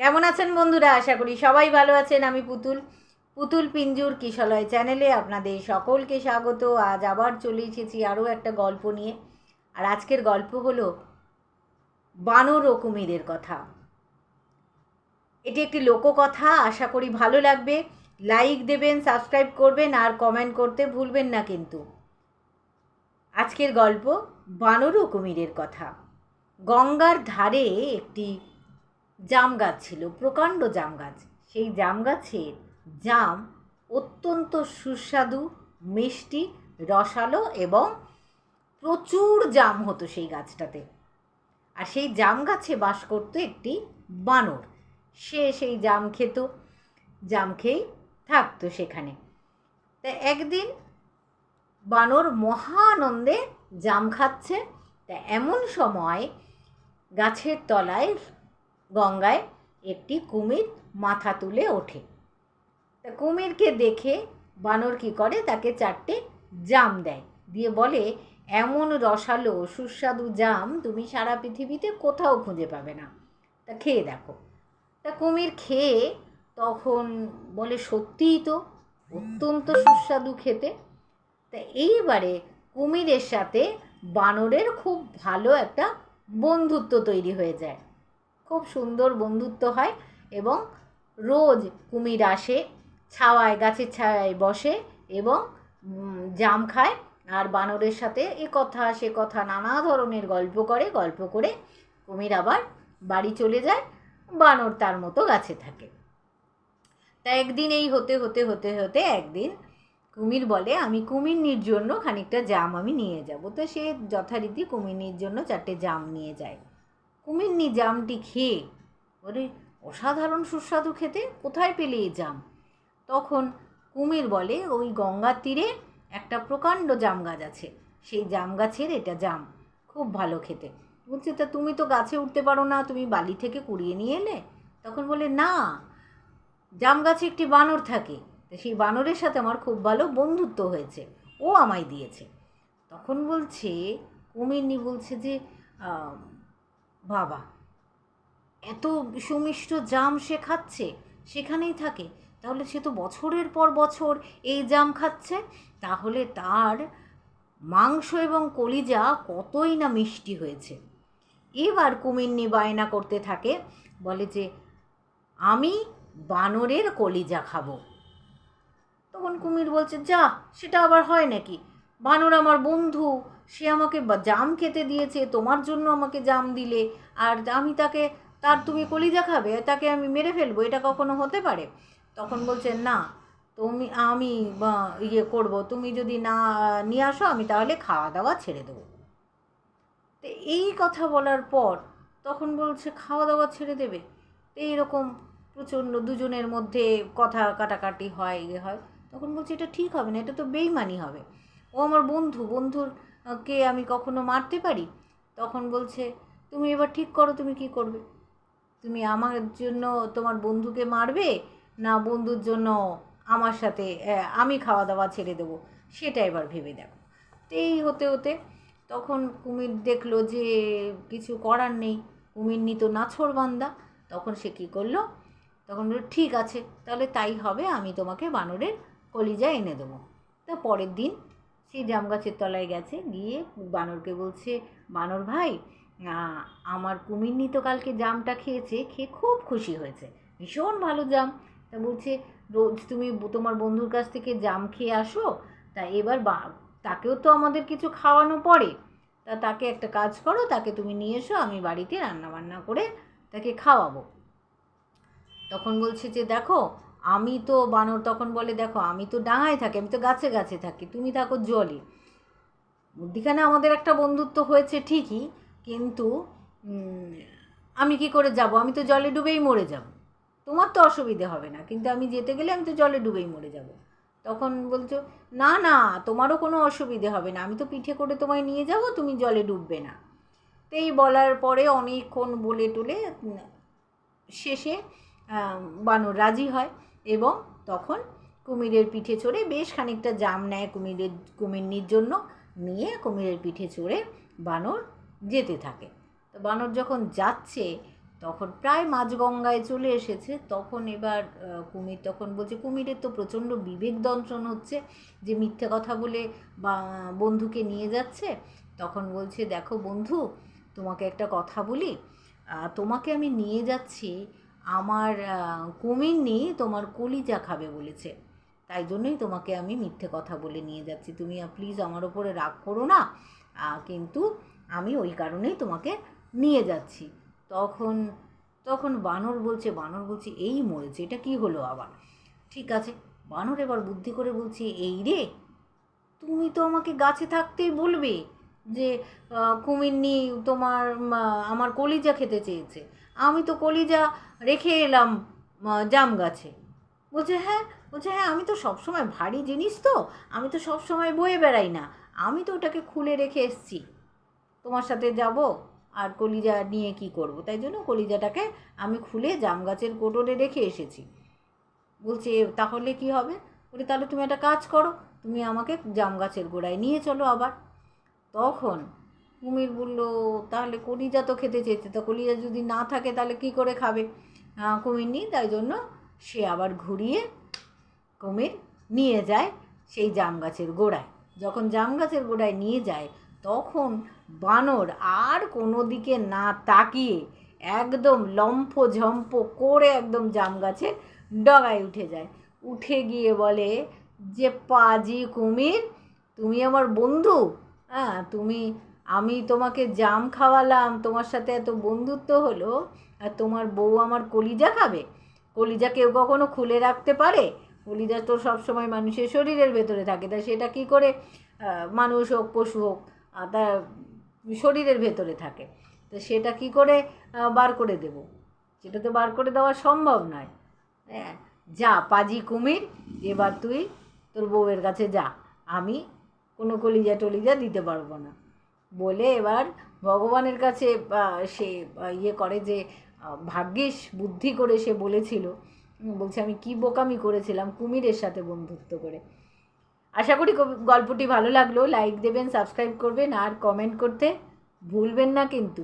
কেমন আছেন বন্ধুরা? আশা করি সবাই ভালো আছেন। আমি পুতুল পুতুল পিঞ্জুর কিশলয় চ্যানেলে আপনাদের সকলকে স্বাগত। আজ আবার চলে এসেছি আরও একটা গল্প নিয়ে। আর আজকের গল্প হলো বানর ও কুমিরের কথা। এটি একটি লোককথা, আশা করি ভালো লাগবে। লাইক দেবেন, সাবস্ক্রাইব করবেন, আর কমেন্ট করতে ভুলবেন না কিন্তু। আজকের গল্প বানর ও কুমিরের কথা। গঙ্গার ধারে একটি জাম গাছ ছিল, প্রকাণ্ড জাম গাছ। সেই জাম গাছের জাম অত্যন্ত সুস্বাদু, মিষ্টি, রসালো এবং প্রচুর জাম হতো সেই গাছটাতে। আর সেই জাম গাছে বাস করতো একটি বানর। সে সেই জাম খেত, জাম খেয়েই থাকতো সেখানে। তা একদিন বানর মহানন্দে জাম খাচ্ছে। তা এমন সময় গাছের তলায় গঙ্গায় একটি কুমির মাথা তুলে ওঠে। তা কুমিরকে দেখে বানর কি করে? তাকে চারটে জাম দেয়। দিয়ে বলে, এমন রসালো, সুস্বাদু জাম তুমি সারা পৃথিবীতে কোথাও খুঁজে পাবে না। তা খেয়ে দেখো। তা কুমির খেয়ে তখন বলে, সত্যিই তো, অত্যন্ত সুস্বাদু খেতে। তা এইবারে কুমিরের সাথে বানরের খুব ভালো একটা বন্ধুত্ব তৈরি হয়ে যায়। খুব সুন্দর বন্ধুত্ব হয় এবং রোজ কুমির আসে, ছাওয়ায়, গাছের ছায়ায় বসে এবং জাম খায় আর বানরের সাথে এ কথা, সে কথা, নানা ধরনের গল্প করে গল্প করে কুমির আবার বাড়ি চলে যায়, বানর তার মতো গাছে থাকে। তা একদিন এই হতে হতে হতে হতে একদিন কুমির বলে, আমি কুমিরনির জন্য খানিকটা জাম আমি নিয়ে যাব। তো সে যথারীতি কুমিরনির জন্য চারটে জাম নিয়ে যায়। কুমিরনি জামটি খেয়ে, ওরে অসাধারণ সুস্বাদু খেতে কোথায় পেলে এই জাম? তখন কুমির বলে, ওই গঙ্গার তীরে একটা প্রকাণ্ড জাম গাছ আছে। সেই জাম গাছের এটা জাম, খুব ভালো খেতে। বলছে, তা তুমি তো গাছে উঠতে পারো না, তুমি বালি থেকে কুড়িয়ে নিয়ে এলে? তখন বলে, না, জাম গাছে একটি বানর থাকে সেই বানরের সাথে আমার খুব ভালো বন্ধুত্ব হয়েছে, ও আমায় দিয়েছে। তখন বলছে কুমিরনি বলছে যে বাবা, এত সুমিষ্ট জাম সে খাচ্ছে, সেখানেই থাকে। তাহলে সে তো বছরের পর বছর এই জাম খাচ্ছে। তাহলে তার মাংস এবং কলিজা কতই না মিষ্টি হয়েছে। এবার কুমিরনি বায়না করতে থাকে, বলে যে, আমি বানরের কলিজা খাব। তখন কুমির বলছে, যা, সেটা আবার হয় নাকি? বানর আমার বন্ধু সে আমাকে জাম খেতে দিয়েছে, তোমার জন্য আমাকে জাম দিলে, আর আমি তাকে, তার তুমি কলিজা খাবে, তাকে আমি মেরে ফেলব, এটা কখনো হতে পারে? তখন বলছে, না, তুমি, আমি ইয়ে করব, তুমি যদি না, নিয়ে আসো, আমি তাহলে খাওয়া দাওয়া ছেড়ে দেবো। তো এই কথা বলার পর তখন বলছে খাওয়া দাওয়া ছেড়ে দেবে? তো এইরকম প্রচণ্ড দুজনের মধ্যে কথা কাটাকাটি হয় ইয়ে হয়। তখন বলছে, এটা ঠিক হবে না, এটা তো বেইমানি হবে। ও আমার বন্ধু, বন্ধুর কে আমি কখনো মারতে পারি? তখন বলছে, তুমি এবার ঠিক করো, তুমি কি করবে? তুমি আমার জন্য তোমার বন্ধুকে মারবে না বন্ধুর জন্য আমার সাথে আমি খাওয়া দাওয়া ছেড়ে দেবো? সেটা এবার ভেবে দেখো। তো এই হতে হতে তখন কুমির দেখল যে কিছু করার নেই। কুমির নিত নাছর বান্দা। তখন সে কী করল? তখন বলল, ঠিক আছে, তাহলে তাই হবে, আমি তোমাকে বানরের কলিজা এনে দেবো। তা পরের দিন সেই জাম গাছের তলায় গেছে। গিয়ে বানরকে বলছে, বানর ভাই আমার কুমিরনি তো কালকে জামটা খেয়েছে, খেয়ে খুব খুশি হয়েছে। ভীষণ ভালো জাম। তা বলছে, রোজ তুমি তোমার বন্ধুর কাছ থেকে জাম খেয়ে আসো, তা এবার তাকেও তো আমাদের কিছু খাওয়ানো পড়ে। তা তাকে একটা কাজ করো, তাকে তুমি নিয়ে এসো, আমি বাড়িতে রান্না বান্না করে তাকে খাওয়াবো। তখন বলছে যে, দেখো আমি তো বানর তখন বলে, দেখো, আমি তো ডাঙায় থাকি, আমি তো গাছে গাছে থাকি, তুমি থাকো জলে। মধ্যিখানে আমাদের একটা বন্ধুত্ব হয়েছে ঠিকই, কিন্তু আমি কি করে যাব? আমি তো জলে ডুবেই মরে যাব। তোমার তো অসুবিধে হবে না, কিন্তু আমি যেতে গেলে আমি তো জলে ডুবেই মরে যাব। তখন বলছো, না না, তোমারও কোনো অসুবিধে হবে না, আমি তো পিঠে করে তোমায় নিয়ে যাব, তুমি জলে ডুববে না। তো এই বলার পরে অনেকক্ষণ বলে টলে শেষে বানর রাজি হয়। এবং তখন কুমিরের পিঠে চড়ে বেশ খানিকটা জাম নেয় কুমিরের, কুমিরনির জন্য নিয়ে কুমিরের পিঠে চড়ে বানর যেতে থাকে। তো বানর যখন যাচ্ছে, তখন প্রায় মাঝগঙ্গায় চলে এসেছে। তখন এবার কুমির তখন বলছে, কুমিরের তো প্রচণ্ড বিবেক দংশন হচ্ছে, যে মিথ্যে কথা বলে বা, বন্ধুকে নিয়ে যাচ্ছে। তখন বলছে, দেখো বন্ধু, তোমাকে একটা কথা বলি। তোমাকে আমি নিয়ে যাচ্ছি আমার কুমির তোমার কলিজা খাবে বলেছে। তাই জন্যই তোমাকে আমি মিথ্যে কথা বলে নিয়ে যাচ্ছি। তুমি প্লিজ আমার ওপরে রাগ করো না। কিন্তু আমি ওই কারণেই তোমাকে নিয়ে যাচ্ছি। তখন তখন বানর বলছে বানর বলছে, এই মরেছে, এটা কি হলো আবার? ঠিক আছে। বানর এবার বুদ্ধি করে বলছে, এই রে, তুমি তো আমাকে গাছে থাকতেই বলবে যে নিয়ে তোমার আমার কলিজা খেতে চেয়েছে। আমি তো কলিজা রেখে এলাম জাম গাছে। বলছে হ্যাঁ। বলছে হ্যাঁ আমি তো সবসময় ভারী জিনিস তো, আমি তো সবসময় বয়ে বেড়াই না। আমি তো ওটাকে খুলে রেখে এসছি। তোমার সাথে যাব আর কলিজা নিয়ে কি করব? তাই জন্য কলিজাটাকে আমি খুলে জাম গাছের কোটরে রেখে এসেছি। বলছে, তাহলে কি হবে? বলে, তাহলে তুমি একটা কাজ করো, তুমি আমাকে জাম গাছের গোড়ায় নিয়ে চলো আবার। তখন কুমির বলল, তাহলে কলিজা তো খেতে চেয়েছে, তো কলিজা যদি না থাকে তাহলে কি করে খাবে? কুমির নিয়ে তাই জন্য সে আবার ঘুরিয়ে কুমির নিয়ে যায় সেই জাম গাছের গোড়ায়। যখন জাম গাছের গোড়ায় নিয়ে যায়, তখন বানর আর কোনো দিকে না তাকিয়ে একদম লম্ফ ঝম্প করে একদম জাম গাছের ডগায় উঠে যায়। উঠে গিয়ে বলে, যে পাজি কুমির, তুমি আমার বন্ধু। হ্যাঁ তুমি আমি তোমাকে জাম খাওয়ালাম, তোমার সাথে এত বন্ধুত্ব হলো, আর তোমার বউ আমার কলিজা খাবে। কলিজা কেউ কখনো খুলে রাখতে পারে। কলিজা তো সবসময় মানুষের শরীরের ভেতরে থাকে, তা সেটা কি করে? মানুষ হোক, পশু হোক তা শরীরের ভেতরে থাকে। তো সেটা কি করে বার করে দেব? সেটা তো বার করে দেওয়া সম্ভব নয়। হ্যাঁ যা, পাজি কুমির, এবার তুই তোর বউয়ের কাছে যা। আমি কোনো কলিজা টলিজা দিতে পারব না। বলে এবার ভগবানের কাছে সে ইয়ে করে যে ভাগ্যিস বুদ্ধি করে সে বলেছিল। বলছে, আমি কি বোকামি করেছিলাম কুমিরের সাথে বন্ধুত্ব করে? আশা করি গল্পটি ভালো লাগল। লাইক দেবেন, সাবস্ক্রাইব করবেন, আর কমেন্ট করতে ভুলবেন না কিন্তু।